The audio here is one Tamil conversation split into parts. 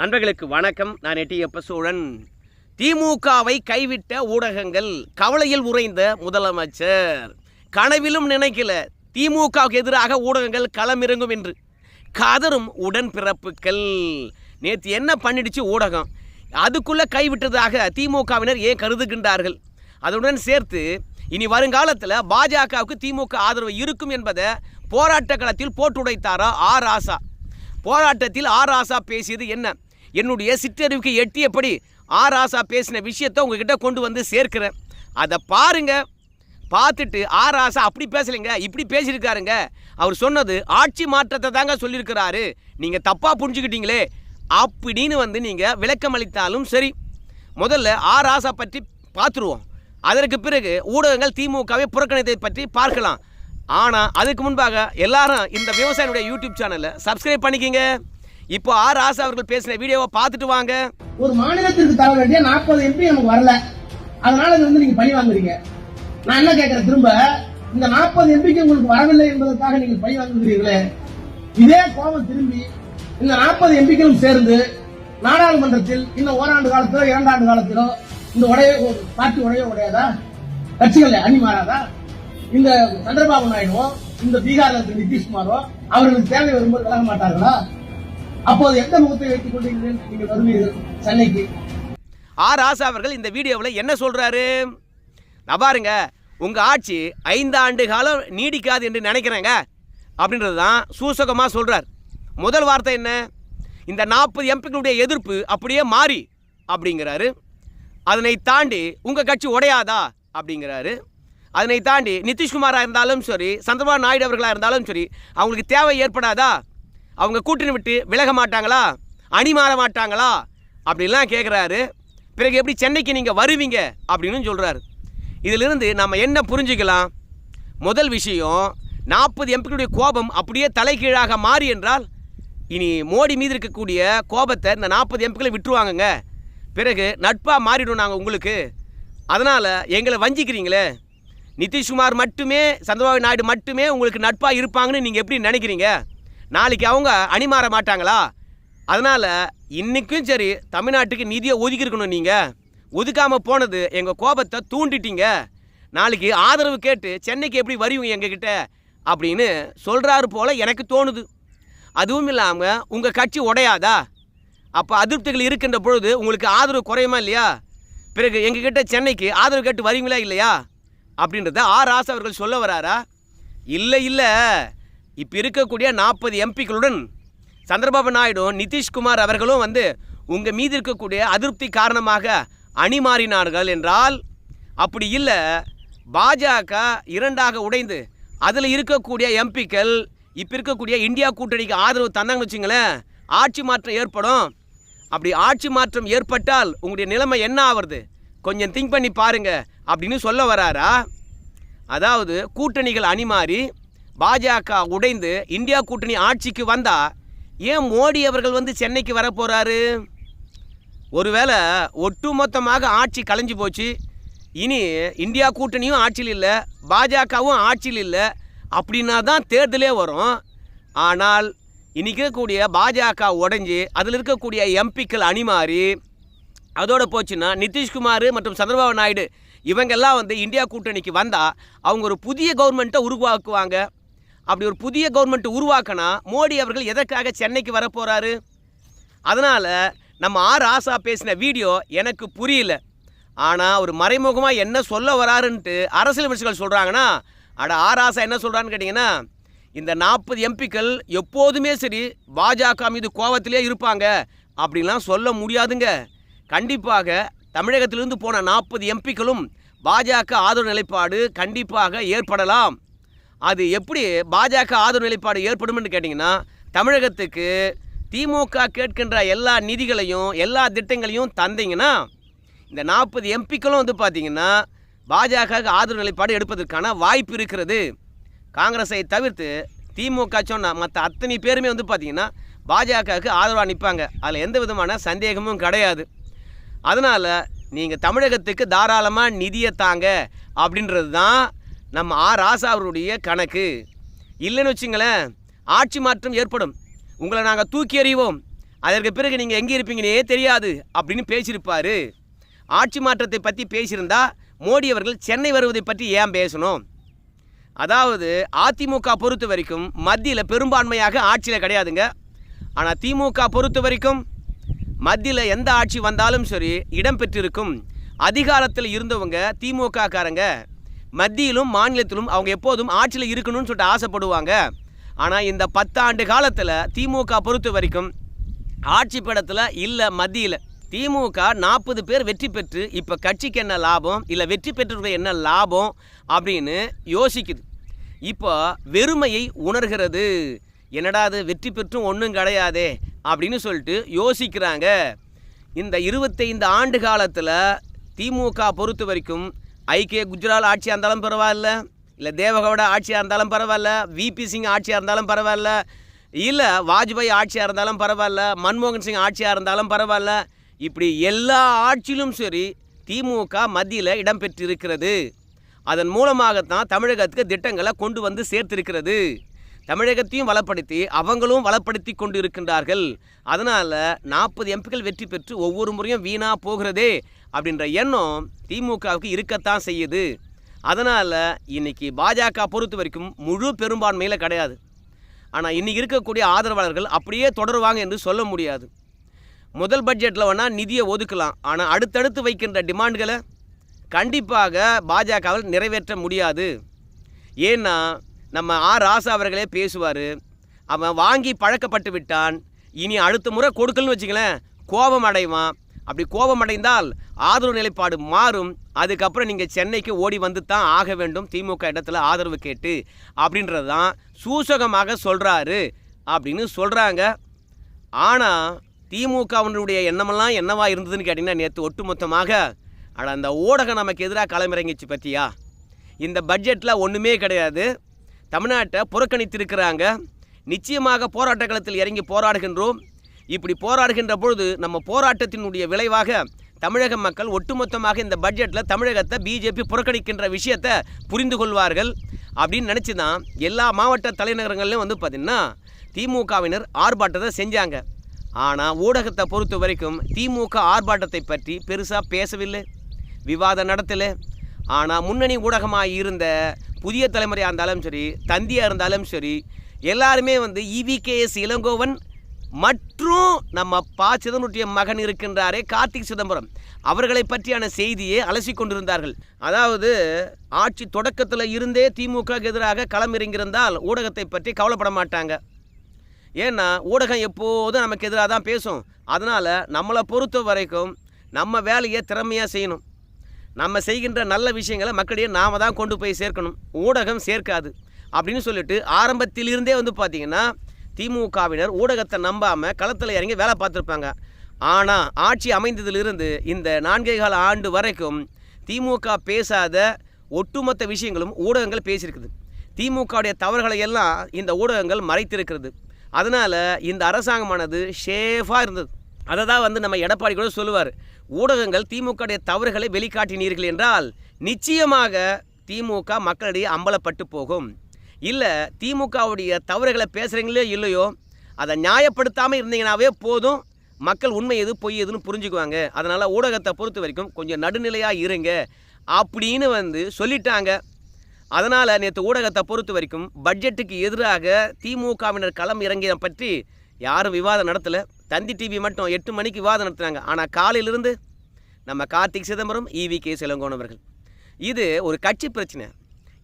நண்பர்களுக்கு வணக்கம். நான் எட்டியப்ப சோழன் திமுகவை கைவிட்ட ஊடகங்கள் கவலையில் உறைந்த முதலமைச்சர். கனவிலும் நினைக்கல. திமுகவுக்கு எதிராக ஊடகங்கள் களமிறங்கும் என்று. கதரும் உடன்பிறப்புகள் நேற்று என்ன பண்ணிடுச்சு ஊடகம்? அதுக்குள்ளே கைவிட்டதாக திமுகவினர் ஏன் கருதுகின்றார்கள்? அதனுடன் சேர்த்து இனி வருங்காலத்தில் பாஜகவுக்கு திமுக ஆதரவு இருக்கும் என்பதை போராட்ட களத்தில் போட்டுடைத்தாரா ஆர். ஆசா போராட்டத்தில் ஆர். ஆசா பேசியது என்ன? என்னுடைய சிற்றறிவுக்கு எட்டியபடி ஆர் ராசா பேசின விஷயத்தை உங்ககிட்ட கொண்டு வந்து சேர்க்கிறேன். அதை பாருங்க. பார்த்துட்டு ஆர் ஆசா அப்படி பேசலைங்க இப்படி பேசியிருக்காருங்க. அவர் சொன்னது ஆட்சி மாற்றத்தை தாங்க சொல்லியிருக்கிறாரு. நீங்கள் தப்பாக புரிஞ்சுக்கிட்டீங்களே அப்படின்னு வந்து நீங்கள் விளக்கம் அளித்தாலும் சரி. முதல்ல ஆர் ஆசா பற்றி பார்த்துருவோம். அதற்கு பிறகு ஊடகங்கள் திமுகவை புறக்கணித்தை பற்றி பார்க்கலாம். ஆனால் அதுக்கு முன்பாக எல்லாரும் இந்த விவசாயினுடைய யூடியூப் சேனலை சப்ஸ்கிரைப் பண்ணிக்கிங்க. இப்போ ஆர் ராசா அவர்கள் பேசின வீடியோவை பார்த்துட்டு வாங்க. ஒரு மாநிலத்திற்கு தர வேண்டிய நாற்பது எம்பி நமக்கு வரல. அதனால இது வந்து நீங்க பழி வாங்குறீங்க. நான் என்ன கேட்கறேன் திரும்ப? இந்த நாற்பது எம்பிக்கு உங்களுக்கு வரவில்லை என்பதற்காக நீங்கள் பழி வாங்குகிறீர்களே. இதே கோபம் திரும்பி இந்த நாற்பது எம்பிக்களும் சேர்ந்து நாடாளுமன்றத்தில் இன்னும் ஓராண்டு காலத்திலோ இரண்டாண்டு காலத்திலோ இந்த உடைய பார்ட்டி உடைய உடையாதா? கட்சிகள் அணி மாறாதா? இந்த சந்திரபாபு நாயுடுவோ இந்த பீகார்ல இருக்க நிதிஷ்குமாரோ அவர்களுக்கு தேவை வரும்போது விலக மாட்டார்களா? அப்போது எந்த முகத்தை வைத்துக் கொண்டீர்கள் நீங்கள் வருவீர்கள் சென்னைக்கு. ஆர் ராசா அவர்கள் இந்த வீடியோவில் என்ன சொல்கிறாரு நான் பாருங்க உங்கள் ஆட்சி ஐந்து ஆண்டு காலம் நீடிக்காது என்று நினைக்கிறேங்க. அப்படின்றது தான் சூசகமாக சொல்கிறார் முதல் வார்த்தை என்ன? இந்த நாற்பது எம்பிக்களுடைய எதிர்ப்பு அப்படியே மாறி அப்படிங்கிறாரு. அதனை தாண்டி உங்கள் கட்சி உடையாதா? அப்படிங்கிறாரு. அதனை தாண்டி நிதிஷ்குமாராக இருந்தாலும் சரி சந்திரபாபு நாயுடு அவர்களாக இருந்தாலும் சரி அவங்களுக்கு தேவை ஏற்படாதா? அவங்க கூட்டணி விட்டு விலக மாட்டாங்களா? அணி மாற மாட்டாங்களா? அப்படின்லாம் கேட்குறாரு பிறகு எப்படி சென்னைக்கு நீங்கள் வருவீங்க? அப்படின்னு சொல்கிறாரு இதிலிருந்து நம்ம என்ன புரிஞ்சுக்கலாம்? முதல் விஷயம் நாற்பது எம்பிக்களுடைய கோபம் அப்படியே தலைகீழாக மாறி என்றால் இனி மோடி மீது இருக்கக்கூடிய கோபத்தை இந்த நாற்பது எம்பிக்களை விட்டுருவாங்கங்க. பிறகு நட்பாக மாறிடும் நாங்கள் உங்களுக்கு. அதனால் எங்களை வஞ்சிக்கிறீங்களே. நிதிஷ்குமார் மட்டுமே சந்திரபாபு நாயுடு மட்டுமே உங்களுக்கு நட்பாக இருப்பாங்கன்னு நீங்கள் எப்படி நினைக்கிறீங்க? நாளைக்கு அவங்க அணி மாற மாட்டாங்களா? அதனால் இன்றைக்கும் சரி தமிழ்நாட்டுக்கு நிதியை ஒதுக்கியிருக்கணும் நீங்கள் ஒதுக்காமல் போனது எங்கள் கோபத்தை தூண்டிட்டீங்க. நாளைக்கு ஆதரவு கேட்டு சென்னைக்கு எப்படி வருவீங்க எங்ககிட்ட? அப்படின்னு சொல்கிறாரு போல் எனக்கு தோணுது. அதுவும் இல்லாமல் உங்கள் கட்சி உடையாதா? அப்போ அதிருப்திகள் இருக்கின்ற பொழுது உங்களுக்கு ஆதரவு குறையுமா இல்லையா? பிறகு எங்ககிட்ட சென்னைக்கு ஆதரவு கேட்டு வரீங்களா இல்லையா? அப்படின்றத ஆர் ராசா அவர்கள் சொல்ல வராரா? இல்லை இல்லை. இப்போ இருக்கக்கூடிய நாற்பது எம்பிக்களுடன் சந்திரபாபு நாயுடு நிதிஷ்குமார் அவர்களும் வந்து உங்கள் மீது இருக்கக்கூடிய அதிருப்தி காரணமாக அணி மாறினார்கள் என்றால் அப்படி இல்லை. பாஜக இரண்டாக உடைந்து அதில் இருக்கக்கூடிய எம்பிக்கள் இப்போ இருக்கக்கூடிய இந்தியா கூட்டணிக்கு ஆதரவு தந்தாங்கன்னு வச்சுங்களேன் ஆட்சி மாற்றம் ஏற்படும். அப்படி ஆட்சி மாற்றம் ஏற்பட்டால் உங்களுடைய நிலைமை என்ன ஆவறது? கொஞ்சம் திங்க் பண்ணி பாருங்கள் அப்படின்னு சொல்ல வராரா? அதாவது கூட்டணிகள் அணிமாறி பாஜக உடைந்து இந்தியா கூட்டணி ஆட்சிக்கு வந்தால் ஏன் மோடி அவர்கள் வந்து சென்னைக்கு வர ஒருவேளை ஒட்டுமொத்தமாக ஆட்சி கலைஞ்சு போச்சு. இனி இந்தியா கூட்டணியும் ஆட்சியில் இல்லை பாஜகவும் ஆட்சியில் இல்லை அப்படின்னா தான் தேர்தலே வரும். ஆனால் இன்னைக்கு இருக்கக்கூடிய பாஜக உடைஞ்சி அதில் இருக்கக்கூடிய எம்பிக்கள் அணிமாறி அதோட போச்சுன்னா நிதிஷ்குமார் மற்றும் சந்திரபாபு நாயுடு இவங்கெல்லாம் வந்து இந்தியா கூட்டணிக்கு வந்தால் அவங்க ஒரு புதிய கவர்மெண்ட்டை உருவாக்குவாங்க. அப்படி ஒரு புதிய கவர்மெண்ட் உருவாக்கினா மோடி அவர்கள் எதற்காக சென்னைக்கு வரப்போகிறாரு அதனால் நம்ம ஆர் ஆசா பேசின வீடியோ எனக்கு புரியல. ஆனால் அவர் மறைமுகமாக என்ன சொல்ல வராருன்ட்டு அரசியல் விமர்சகர்கள் சொல்கிறாங்கன்னா அட ஆர் ஆசா என்ன சொல்கிறான்னு கேட்டிங்கன்னா இந்த நாற்பது எம்பிக்கள் எப்போதுமே சரி பாஜக மீது கோவத்திலே இருப்பாங்க. அப்படிலாம் சொல்ல முடியாதுங்க. கண்டிப்பாக தமிழகத்திலிருந்து போன நாற்பது எம்பிக்களும் பாஜக ஆதரவு நிலைப்பாடு கண்டிப்பாக ஏற்படலாம். அது எப்படி பாஜக ஆதரவு நிலைப்பாடு ஏற்படும்னு கேட்டிங்கன்னா தமிழகத்துக்கு திமுக கேட்கின்ற எல்லா நிதிகளையும் எல்லா திட்டங்களையும் தந்தீங்கன்னா இந்த நாற்பது எம்பிக்களும் வந்து பார்த்தீங்கன்னா பாஜக ஆதரவு நிலைப்பாடு எடுப்பதற்கான வாய்ப்பு இருக்கிறது. காங்கிரஸை தவிர்த்து திமுக சொன்ன மற்ற அத்தனை பேருமே வந்து பார்த்திங்கன்னா பாஜகவுக்கு ஆதரவாக நிற்பாங்க அதில் எந்த விதமான சந்தேகமும் கிடையாது. அதனால் நீங்கள் தமிழகத்துக்கு தாராளமாக நிதியை தாங்க அப்படின்றது தான் நம்ம ஆர் ராசா அவருடைய கணக்கு. இல்லைன்னு வச்சுங்களேன் ஆட்சி மாற்றம் ஏற்படும். உங்களை நாங்கள் தூக்கி எறிவோம். அதற்கு பிறகு நீங்கள் எங்கே இருப்பீங்கன்னே தெரியாது அப்படின்னு பேசியிருப்பார். ஆட்சி மாற்றத்தை பற்றி பேசியிருந்தா மோடி அவர்கள் சென்னை வருவதை பற்றி ஏன் பேசணும்? அதாவது அதிமுக பொறுத்த வரைக்கும் மத்தியில் பெரும்பான்மையாக ஆட்சியில் கிடையாதுங்க. ஆனால் திமுக பொறுத்த வரைக்கும் மத்தியில் எந்த ஆட்சி வந்தாலும் சரி இடம் பெற்றிருக்கும். அதிகாரத்தில் இருந்தவங்க திமுக காரங்க மத்தியிலும் மாநிலத்திலும் அவங்க எப்போதும் ஆட்சியில் இருக்கணும்னு சொல்லிட்டு ஆசைப்படுவாங்க. ஆனால் இந்த பத்தாண்டு காலத்தில் திமுக பொறுத்த வரைக்கும் ஆட்சி படத்தில் இல்லை மத்தியில் திமுக நாற்பது பேர் வெற்றி பெற்று இப்போ கட்சிக்கு என்ன லாபம்? இல்லை வெற்றி பெற்றிருக்க என்ன லாபம்? அப்படின்னு யோசிக்குது. இப்போ வெறுமையை உணர்கிறது. என்னடா அது வெற்றி பெற்றும் ஒன்றும் கிடையாதே அப்படின்னு சொல்லிட்டு யோசிக்கிறாங்க. இந்த இருபத்தைந்து ஆண்டு காலத்தில் திமுக பொறுத்த வரைக்கும் ஐக்கிய குஜரால் ஆட்சியாக இருந்தாலும் பரவாயில்ல இல்லை தேவகவுடா ஆட்சியாக இருந்தாலும் பரவாயில்ல விபி சிங் ஆட்சியாக இருந்தாலும் பரவாயில்ல இல்லை வாஜ்பாய் ஆட்சியாக இருந்தாலும் பரவாயில்ல மன்மோகன் சிங் ஆட்சியாக இருந்தாலும் பரவாயில்ல இப்படி எல்லா ஆட்சியிலும் சரி திமுக மத்தியில் இடம்பெற்றிருக்கிறது. அதன் மூலமாகத்தான் தமிழகத்துக்கு திட்டங்களை கொண்டு வந்து சேர்த்திருக்கிறது. தமிழகத்தையும் வளப்படுத்தி அவங்களும் வளப்படுத்தி கொண்டு இருக்கின்றார்கள் அதனால் நாற்பது எம்பிக்கள் வெற்றி பெற்று ஒவ்வொரு முறையும் வீணாக போகிறதே அப்படின்ற எண்ணம் திமுகவுக்கு இருக்கத்தான் செய்யுது. அதனால் இன்னைக்கு பாஜக பொறுத்த வரைக்கும் முழு பெரும்பான்மையில் கிடையாது. ஆனால் இன்றைக்கி இருக்கக்கூடிய ஆதரவாளர்கள் அப்படியே தொடருவாங்க என்று சொல்ல முடியாது. முதல் பட்ஜெட்டில் வேணால் நிதியை ஒதுக்கலாம். ஆனால் அடுத்தடுத்து வைக்கின்ற டிமாண்டுகளை கண்டிப்பாக பாஜகவில் நிறைவேற்ற முடியாது. ஏன்னா நம்ம ஆர் ராசா அவர்களே பேசுவார். அவன் வாங்கி பழக்கப்பட்டு விட்டான். இனி அடுத்த முறை கொடுக்கலன்னு வச்சுங்களேன் கோபம் அடைவான். அப்படி கோபம் அடைந்தால் ஆதரவு நிலைப்பாடு மாறும். அதுக்கப்புறம் நீங்கள் சென்னைக்கு ஓடி வந்து தான் ஆக வேண்டும். திமுக இடத்துல ஆதரவு கேட்டு அப்படின்றது தான் சூசகமாக சொல்கிறாரு அப்படின்னு சொல்கிறாங்க ஆனால் திமுகவினுடைய எண்ணமெல்லாம் என்னவா இருந்ததுன்னு கேட்டிங்கன்னா நேற்று ஒட்டுமொத்தமாக ஆனால் அந்த ஊடகம் நமக்கு எதிராக களமிறங்கிச்சு பற்றியா இந்த பட்ஜெட்டில் ஒன்றுமே கிடையாது. தமிழ்நாட்டை புறக்கணித்திருக்கிறாங்க. நிச்சயமாக போராட்ட களத்தில் இறங்கி போராடுகின்றோம். இப்படி போராடுகின்ற பொழுது நம்ம போராட்டத்தினுடைய விளைவாக தமிழக மக்கள் ஒட்டுமொத்தமாக இந்த பட்ஜெட்டில் தமிழகத்தை பிஜேபி புறக்கணிக்கின்ற விஷயத்தை புரிந்து கொள்வார்கள். அப்படின்னு நினச்சி தான் எல்லா மாவட்ட தலைநகரங்கள்லையும் வந்து பார்த்திங்கன்னா திமுகவினர் ஆர்ப்பாட்டத்தை செஞ்சாங்க. ஆனால் ஊடகத்தை பொறுத்த வரைக்கும் திமுக ஆர்ப்பாட்டத்தை பற்றி பெருசாக பேசவில்லை. விவாதம் நடத்தலை. ஆனால் முன்னணி ஊடகமாக இருந்த புதிய தலைமுறையாக இருந்தாலும் சரி தந்தியாக இருந்தாலும் சரி எல்லாருமே வந்து இவிகேஎஸ் இளங்கோவன் மற்றும் நம்ம பா. சிதம்பரனுடைய மகன் இருக்கின்றாரே கார்த்திக் சிதம்பரம். அவர்களை பற்றியான செய்தியை அலசி கொண்டிருந்தார்கள். அதாவது ஆட்சி தொடக்கத்தில் இருந்தே திமுக எதிராக களமிறங்கியிருந்தால் ஊடகத்தை பற்றி கவலைப்பட மாட்டாங்க. ஏன்னா ஊடகம் எப்போதும் நமக்கு எதிராக தான் பேசும். அதனால் நம்மளை பொறுத்த வரைக்கும் நம்ம வேலையை திறமையாக செய்யணும். நம்ம செய்கின்ற நல்ல விஷயங்களை மக்களிடையே நாம் தான் கொண்டு போய் சேர்க்கணும். ஊடகம் சேர்க்காது. அப்படின்னு சொல்லிட்டு ஆரம்பத்திலிருந்தே வந்து பார்த்திங்கன்னா திமுகவினர் ஊடகத்தை நம்பாமல் களத்தில் இறங்கி வேலை பார்த்துருப்பாங்க. ஆனால் ஆட்சி அமைந்ததிலிருந்து இந்த நான்கே கால ஆண்டு வரைக்கும் திமுக பேசாத ஒட்டுமொத்த விஷயங்களும் ஊடகங்கள் பேசியிருக்குது. திமுகவுடைய தவறுகளை எல்லாம் இந்த ஊடகங்கள் மறைத்திருக்கிறது. அதனால் இந்த அரசாங்கமானது ஷேஃபாக இருந்தது. அதை தான் வந்து நம்ம எடப்பாடி கூட சொல்லுவார். ஊடகங்கள் திமுகவுடைய தவறுகளை வெளிக்காட்டினீர்கள் என்றால் நிச்சயமாக திமுக மக்களிடையே அம்பலப்பட்டு போகும். இல்லை திமுகவுடைய தவறுகளை பேசுகிறீங்களோ இல்லையோ அதை நியாயப்படுத்தாமல் இருந்தீங்கனாவே போதும். மக்கள் உண்மை எது பொய் எதுன்னு புரிஞ்சுக்குவாங்க. அதனால் ஊடகத்தை பொறுத்த வரைக்கும் கொஞ்சம் நடுநிலையாக இருங்க. அப்படின்னு வந்து சொல்லிட்டாங்க. அதனால் நேற்று ஊடகத்தை பொறுத்த வரைக்கும் பட்ஜெட்டுக்கு எதிராக திமுகவினர் களம் இறங்கியதை பற்றி யாரும் விவாதம் நடத்தலை. தந்தி டிவி மட்டும் எட்டு மணிக்கு விவாதம் நடத்துனாங்க ஆனால் காலையிலிருந்து நம்ம Karthik Chidambaram E V K சிலங்கோன் அவர்கள். இது ஒரு கட்சி பிரச்சனை.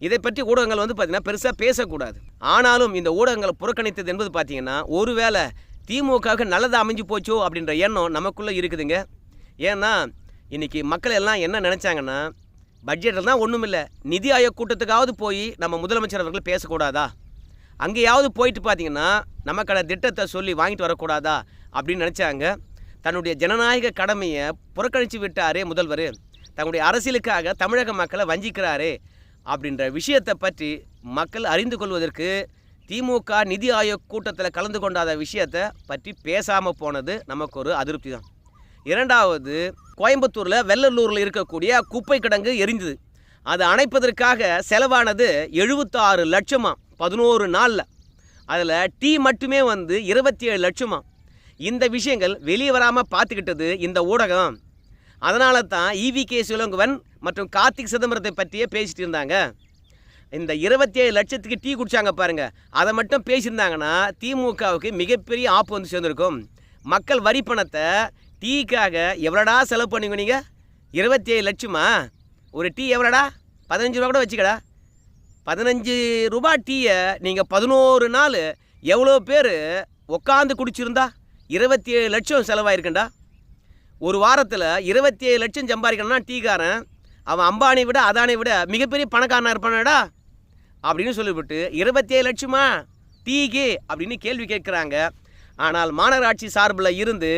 இதை பற்றி ஊடகங்கள் வந்து பார்த்திங்கன்னா பெருசாக பேசக்கூடாது. ஆனாலும் இந்த ஊடகங்களை புறக்கணித்தது என்பது பார்த்தீங்கன்னா ஒருவேளை திமுகவுக்கு நல்லதாக அமைஞ்சு போச்சோ அப்படின்ற எண்ணம் நமக்குள்ளே இருக்குதுங்க. ஏன்னா இன்றைக்கி மக்கள் எல்லாம் என்ன நினச்சாங்கன்னா பட்ஜெட்டில் தான் ஒன்றும் இல்லை நிதி ஆயோக் கூட்டத்துக்காவது போய் நம்ம முதலமைச்சர் அவர்கள் பேசக்கூடாதா? அங்கேயாவது போயிட்டு பார்த்தீங்கன்னா நமக்கான திட்டத்தை சொல்லி வாங்கிட்டு வரக்கூடாதா? அப்படின்னு நினச்சாங்க. தன்னுடைய ஜனநாயக கடமையை புறக்கணித்து விட்டாரே முதல்வர். தன்னுடைய அரசியலுக்காக தமிழக மக்களை வஞ்சிக்கிறாரே அப்படின்ற விஷயத்தை பற்றி மக்கள் அறிந்து கொள்வதற்கு திமுக நிதி ஆயோக் கூட்டத்தில் கலந்து கொண்டாத விஷயத்தை பற்றி பேசாமல் போனது நமக்கு ஒரு அதிருப்தி தான். இரண்டாவது கோயம்புத்தூரில் வெள்ளலூரில் இருக்கக்கூடிய குப்பை கிடங்கு எரிந்தது அது அணைப்பதற்காக செலவானது எழுபத்தாறு லட்சமாக பதினோரு நாளில். அதில் டீ மட்டுமே வந்து இருபத்தி ஏழு லட்சமாக இந்த விஷயங்கள் வெளியே வராமல் பார்த்துக்கிட்டது இந்த ஊடகம். அதனால தான் இவி கே சிவலங்குவன் மற்றும் கார்த்திக் சிதம்பரத்தை பற்றியே பேசிட்டு இருந்தாங்க. இந்த இருபத்தி ஏழு லட்சத்துக்கு டீ குடிச்சாங்க பாருங்கள் அதை மட்டும் பேசியிருந்தாங்கன்னா திமுகவுக்கு மிகப்பெரிய ஆப்பு வந்து சேர்ந்துருக்கும். மக்கள் வரி பணத்தை டீக்காக எவ்வளோடா செலவு பண்ணுவீங்க நீங்கள் இருபத்தி ஏழு லட்சமா? ஒரு டீ எவ்வளோடா? பதினஞ்சு ரூபா கூட வச்சுக்கடா. பதினஞ்சு ரூபா டீயை நீங்கள் பதினோரு நாள் எவ்வளோ பேர் உட்காந்து குடிச்சிருந்தா? இருபத்தி ஏழு லட்சம் செலவாயிருக்குண்டா. ஒரு வாரத்தில் இருபத்தி ஏழு லட்சம் சம்பாதிக்கணும்னா டீக்காரன் அவன் அம்பானி விட அதானை விட மிகப்பெரிய பணக்காரனாக இருப்பானடா அப்படின்னு சொல்லிவிட்டு இருபத்தி ஏழு லட்சமா? டீக்கு? அப்படின்னு கேள்வி கேட்குறாங்க. ஆனால் மாநகராட்சி சார்பில் இருந்து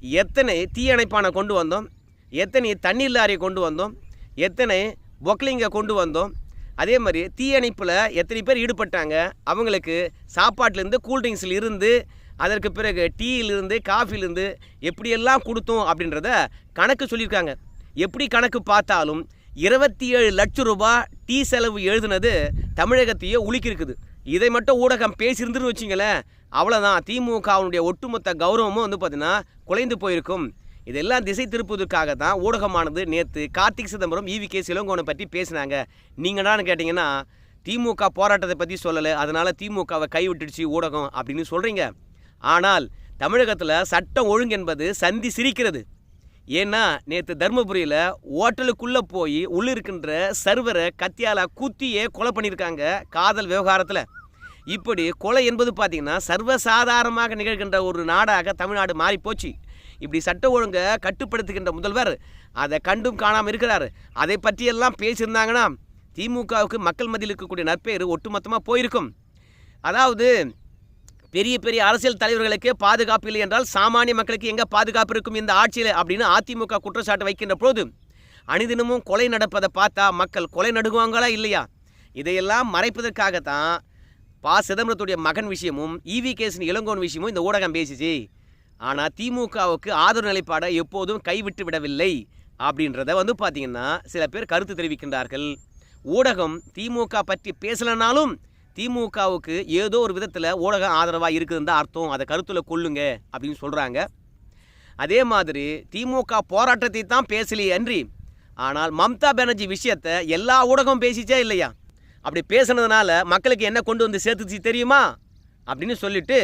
எத்தனை தீயணைப்பானை கொண்டு வந்தோம் எத்தனை தண்ணீர் லாரியை கொண்டு வந்தோம் எத்தனை பொக்லிங்கை கொண்டு வந்தோம் அதே மாதிரி தீயணைப்பில் எத்தனை பேர் ஈடுபட்டாங்க அவங்களுக்கு சாப்பாட்டிலேருந்து கூல்ட்ரிங்க்ஸில் இருந்து அதற்கு பிறகு டீயிலிருந்து காஃபிலிருந்து எப்படியெல்லாம் கொடுத்தோம் அப்படின்றத கணக்கு சொல்லியிருக்காங்க. எப்படி கணக்கு பார்த்தாலும் இருபத்தி ஏழு லட்சம் ரூபாய் டீ செலவு எழுதுனது தமிழகத்தையே உலுக்கியிருக்குது. இதை மட்டும் ஊடகம் பேசியிருந்துன்னு வச்சிங்களேன் அவ்வளோதான் திமுகவுடைய ஒட்டுமொத்த கௌரவமும் வந்து பார்த்தீங்கன்னா குலைந்து போயிருக்கும். இதெல்லாம் திசை திருப்புவதற்காக தான் ஊடகமானது நேற்று Karthik Chidambaram E V K சிலங்கோனை பற்றி பேசினாங்க. நீங்கள் என்னன்னு கேட்டிங்கன்னா திமுக போராட்டத்தை பற்றி சொல்லலை அதனால் திமுகவை கைவிட்டுடுச்சு ஊடகம் அப்படின்னு சொல்கிறீங்க ஆனால் தமிழகத்தில் சட்டம் ஒழுங்கு என்பது சந்தி சிரிக்கிறது. ஏன்னா நேற்று தருமபுரியில் ஓட்டலுக்குள்ளே போய் உள்ளிருக்கின்ற சர்வரை கத்தியால் குத்தியே கொலை பண்ணியிருக்காங்க காதல் விவகாரத்தில். இப்படி கொலை என்பது பார்த்திங்கன்னா சர்வசாதாரணமாக நிகழ்கின்ற ஒரு நாடாக தமிழ்நாடு மாறிப்போச்சு. இப்படி சட்ட ஒழுங்கை கட்டுப்படுத்துகின்ற முதல்வர் அதை கண்டும் காணாமல் இருக்கிறார். அதை பற்றியெல்லாம் பேசியிருந்தாங்கன்னா திமுகவுக்கு மக்கள் மத்தியில் இருக்கக்கூடிய நற்பெயர் ஒட்டுமொத்தமாக போயிருக்கும். அதாவது பெரிய பெரிய அரசியல் தலைவர்களுக்கு பாதுகாப்பு இல்லை என்றால் சாமானிய மக்களுக்கு எங்கே பாதுகாப்பு இருக்கும் இந்த ஆட்சியில் அப்படின்னு அதிமுக குற்றச்சாட்டு வைக்கின்ற போது அணிதினமும் கொலை நடப்பதை பார்த்தா மக்கள் கொலை நடுங்குவாங்களா இல்லையா? இதையெல்லாம் மறைப்பதற்காகத்தான் பா. சிதம்பரத்துடைய மகன் விஷயமும் இவி கேசின் இளங்கோன் விஷயமும் இந்த ஊடகம் பேசிச்சு. ஆனால் திமுகவுக்கு ஆதரவு நிலைப்பாடை எப்போதும் கைவிட்டு விடவில்லை அப்படின்றத வந்து பார்த்தீங்கன்னா சில பேர் கருத்து தெரிவிக்கின்றார்கள். ஊடகம் திமுக பற்றி பேசலைனாலும் திமுகவுக்கு ஏதோ ஒரு விதத்தில் ஊடகம் ஆதரவாக இருக்குதுன்னு தான் அர்த்தம். அதை கருத்தில் கொள்ளுங்க அப்படின்னு சொல்கிறாங்க அதே மாதிரி திமுக போராட்டத்தை தான் பேசலையே அன்றி ஆனால் மம்தா பானர்ஜி விஷயத்தை எல்லா ஊடகம் பேசிச்சே இல்லையா? அப்படி பேசுனதுனால மக்களுக்கு என்ன கொண்டு வந்து சேர்த்துச்சு தெரியுமா? அப்படின்னு சொல்லிட்டு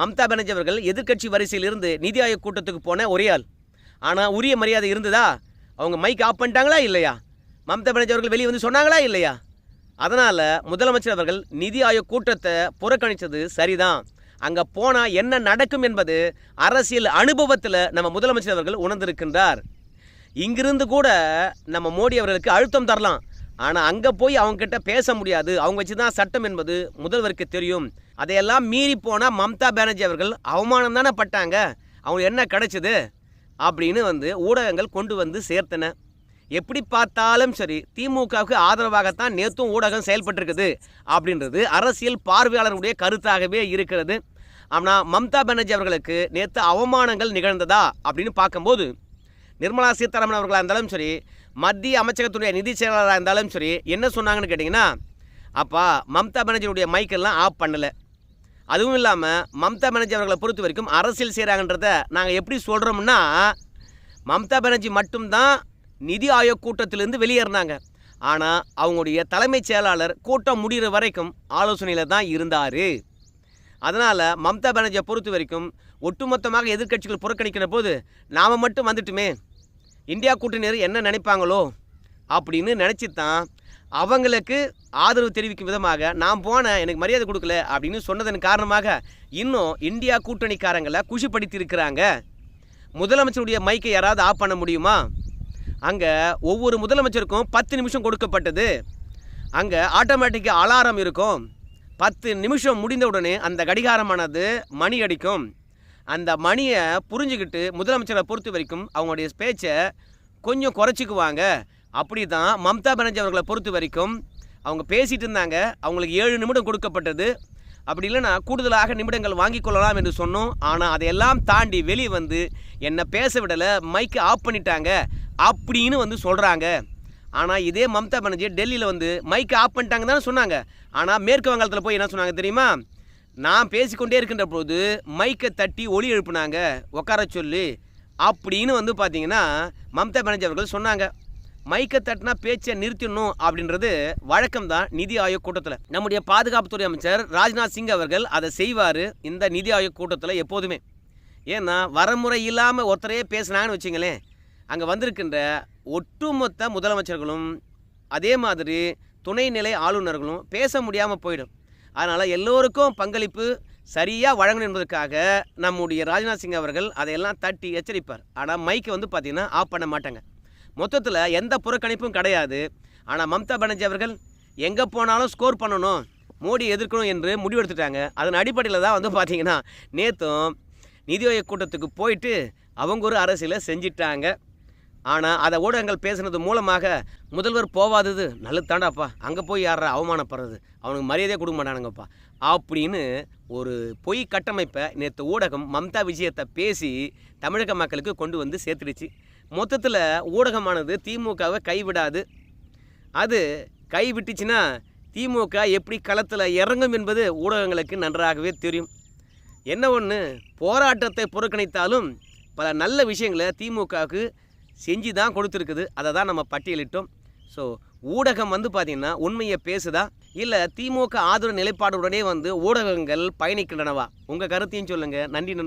மம்தா பானர்ஜி அவர்கள் எதிர்க்கட்சி வரிசையில் இருந்து நிதி ஆயோக் கூட்டத்துக்கு போன ஒரே ஆள். ஆனால் உரிய மரியாதை இருந்ததா? அவங்க மைக் ஆஃப் பண்ணிட்டாங்களா இல்லையா? மம்தா பானர்ஜி அவர்கள் வெளியே வந்து சொன்னாங்களா இல்லையா? அதனால் முதலமைச்சர் அவர்கள் நிதி ஆயோக் கூட்டத்தை புறக்கணித்தது சரிதான். அங்கே போனால் என்ன நடக்கும் என்பது அரசியல் அனுபவத்தில் நம்ம முதலமைச்சர் அவர்கள் உணர்ந்திருக்கின்றார். இங்கிருந்து கூட நம்ம மோடி அவர்களுக்கு அழுத்தம் தரலாம். ஆனால் அங்கே போய் அவங்கக்கிட்ட பேச முடியாது. அவங்க வச்சு தான் சட்டம் என்பது முதல்வருக்கு தெரியும். அதையெல்லாம் மீறி போனால் மம்தா பானர்ஜி அவர்கள் அவமானம் தானே பட்டாங்க. அவங்க என்ன கிடைச்சது? அப்படின்னு வந்து ஊடகங்கள் கொண்டு வந்து சேர்த்தன. எப்படி பார்த்தாலும் சரி திமுகவுக்கு ஆதரவாகத்தான் நேற்றும் ஊடகம் செயல்பட்டிருக்குது அப்படின்றது அரசியல் பார்வையாளருடைய கருத்தாகவே இருக்கிறது. ஆனால் மம்தா பானர்ஜி அவர்களுக்கு நேற்று அவமானங்கள் நிகழ்ந்ததா அப்படின்னு பார்க்கும்போது நிர்மலா சீதாராமன் அவர்களாக இருந்தாலும் சரி மத்திய அமைச்சகத்துடைய நிதி செயலாளராக இருந்தாலும் சரி என்ன சொன்னாங்கன்னு கேட்டிங்கன்னா அப்பா மம்தா பானர்ஜியுடைய மைக்கெல்லாம் ஆஃப் பண்ணலை. அதுவும் இல்லாமல் மம்தா பானர்ஜி அவர்களை பொறுத்த வரைக்கும் அரசியல் செய்கிறாங்கன்றத நாங்கள் எப்படி சொல்கிறோம்னா மம்தா பானர்ஜி மட்டும்தான் நிதி ஆயோக் கூட்டத்திலிருந்து வெளியேறினாங்க. ஆனால் அவங்களுடைய தலைமைச் செயலாளர் கூட்டம் முடிகிற வரைக்கும் ஆலோசனையில் தான் இருந்தார். அதனால் மம்தா பானர்ஜியை பொறுத்த வரைக்கும் ஒட்டுமொத்தமாக எதிர்க்கட்சிகள் புறக்கணிக்கிற போது நாம் மட்டும் வந்துட்டுமே இந்தியா கூட்டணியர் என்ன நினைப்பாங்களோ அப்படின்னு நினச்சி தான் அவங்களுக்கு ஆதரவு தெரிவிக்கும் விதமாக நான் போனேன் எனக்கு மரியாதை கொடுக்கல அப்படின்னு சொன்னதன் காரணமாக இன்னும் இந்தியா கூட்டணிக்காரங்களை குஷிப்படுத்தி இருக்கிறாங்க முதலமைச்சருடைய மைக்கை யாராவது ஆஃப் பண்ண முடியுமா? அங்கே ஒவ்வொரு முதலமைச்சருக்கும் பத்து நிமிஷம் கொடுக்கப்பட்டது. அங்கே ஆட்டோமேட்டிக் அலாரம் இருக்கும். பத்து நிமிஷம் முடிந்த உடனே அந்த கடிகாரமானது மணி அடிக்கும். அந்த மணியை புரிஞ்சுக்கிட்டு முதலமைச்சரை பொறுத்த வரைக்கும் அவங்களுடைய பேச்சை கொஞ்சம் குறைச்சிக்குவாங்க. அப்படி தான் மம்தா பானர்ஜி அவர்களை பொறுத்த வரைக்கும் அவங்க பேசிகிட்டு இருந்தாங்க. அவங்களுக்கு ஏழு நிமிடம் கொடுக்கப்பட்டது. அப்படி இல்லைனா கூடுதலாக நிமிடங்கள் வாங்கிக் கொள்ளலாம் என்று சொன்னோம். ஆனால் அதையெல்லாம் தாண்டி வெளியே வந்து என்னை பேச விடலை மைக்கு ஆஃப் பண்ணிட்டாங்க அப்படின்னு வந்து சொல்கிறாங்க ஆனால் இதே மம்தா பானர்ஜி டெல்லியில் வந்து மைக்கை ஆஃப் பண்ணிட்டாங்க தானே சொன்னாங்க. ஆனால் மேற்கு வங்காளத்தில் போய் என்ன சொன்னாங்க தெரியுமா? நான் பேசிக்கொண்டே இருக்கின்ற போது மைக்கை தட்டி ஒளி எழுப்புனாங்க. உட்கார சொல்லி அப்படின்னு வந்து பார்த்தீங்கன்னா மம்தா பானர்ஜி அவர்கள் சொன்னாங்க. மைக்கை தட்டினா பேச்சை நிறுத்திடணும் அப்படின்றது வழக்கம் தான் நிதி ஆயோக் கூட்டத்தில். நம்முடைய பாதுகாப்புத்துறை அமைச்சர் ராஜ்நாத் சிங் அவர்கள் அதை செய்வார் இந்த நிதி ஆயோக் கூட்டத்தில் எப்போதுமே. ஏன்னா வரமுறை இல்லாமல் ஒருத்தரையே பேசுனாங்கன்னு வச்சுங்களேன் அங்கே வந்திருக்கின்ற ஒட்டுமொத்த முதலமைச்சர்களும் அதே மாதிரி துணைநிலை ஆளுநர்களும் பேச முடியாமல் போயிடும். அதனால் எல்லோருக்கும் பங்களிப்பு சரியாக வழங்கணும் என்பதற்காக நம்முடைய ராஜ்நாத் சிங் அவர்கள் அதையெல்லாம் தட்டி எச்சரிப்பார். ஆனால் மைக்கை வந்து பார்த்திங்கன்னா ஆஃப் பண்ண மாட்டாங்க. மொத்தத்தில் எந்த புறக்கணிப்பும் கிடையாது. ஆனால் மம்தா பானர்ஜி அவர்கள் எங்கே போனாலும் ஸ்கோர் பண்ணணும் மோடி எதிர்க்கணும் என்று முடிவெடுத்துட்டாங்க அதன் அடிப்படையில் தான் வந்து பார்த்தீங்கன்னா நேற்றும் நிதி ஆயோக் கூட்டத்துக்கு போயிட்டு அவங்க ஒரு அரசியலை செஞ்சிட்டாங்க. ஆனால் அதை ஊடகங்கள் பேசுனது மூலமாக முதல்வர் போவாதது நல்லது தாண்டாப்பா அங்கே போய் யாரா அவமானப்படுறது? அவனுக்கு மரியாதையே கொடுக்க மாட்டானுங்கப்பா. அப்படின்னு ஒரு பொய் கட்டமைப்பை நேற்று ஊடகம் மம்தா விஜயத்தை பேசி தமிழக மக்களுக்கு கொண்டு வந்து சேர்த்துடுச்சு. மொத்தத்தில் ஊடகமானது திமுகவை கைவிடாது. அது கைவிட்டுச்சுன்னா திமுக எப்படி களத்தில் இறங்கும் என்பது ஊடகங்களுக்கு நன்றாகவே தெரியும். என்ன ஒன்று போராட்டத்தை புறக்கணித்தாலும் பல நல்ல விஷயங்களை திமுகவுக்கு செஞ்சு தான் கொடுத்துருக்குது. அதை தான் நம்ம பட்டியலிட்டோம். ஸோ ஊடகம் வந்து பார்த்திங்கன்னா உண்மையை பேசுதா? இல்லை திமுக ஆதரவு நிலைப்பாடுடனே வந்து ஊடகங்கள் பயணிக்கின்றனவா? உங்கள் கருத்தையும் சொல்லுங்கள் நன்றி.